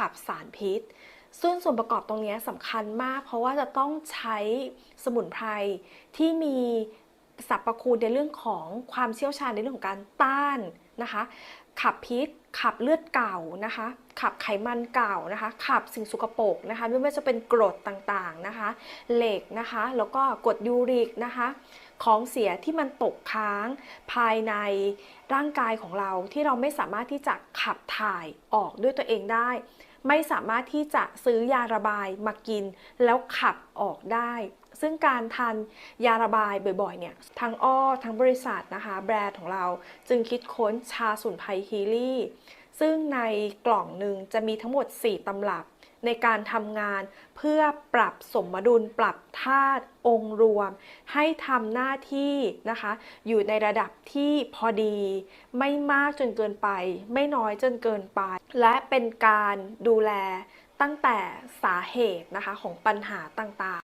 ขับสารพิษ ซึ่งส่วนประกอบตรงนี้สำคัญมาก เพราะว่าจะต้องใช้สมุนไพรที่มีสรรพคุณในเรื่องของความเชี่ยวชาญในเรื่องของการต้านนะคะ ขับพิษ ขับเลือดเก่านะคะ ขับไขมันเก่านะคะ ขับสิ่งสกปรกนะคะ ไม่ว่าจะเป็นกรดต่างๆนะคะ เหล็กนะคะ แล้วก็กรดยูริกนะคะ ของเสียที่มันตกค้างภายในร่างกายของเราที่เราไม่สามารถที่จะขับถ่ายออกด้วยตัวเองได้ ไม่สามารถที่จะซื้อยาระบายมากินแล้วขับออกได้ซึ่งการทานยาระบายบ่อยๆเนี่ย ทางอ้อทางบริษัทนะคะ แบรนด์ของเราจึงคิดค้นชาสุนไพรฮีลี่ซึ่งในกล่องหนึ่งจะมีทั้งหมด 4 ตำรับในการทำงานเพื่อปรับสมดุลปรับธาตุองค์รวม ให้ทำหน้าที่นะคะ อยู่ในระดับที่พอดี ไม่มากจนเกินไป ไม่น้อยจนเกินไป และเป็นการดูแลตั้งแต่สาเหตุนะคะของปัญหาต่างๆ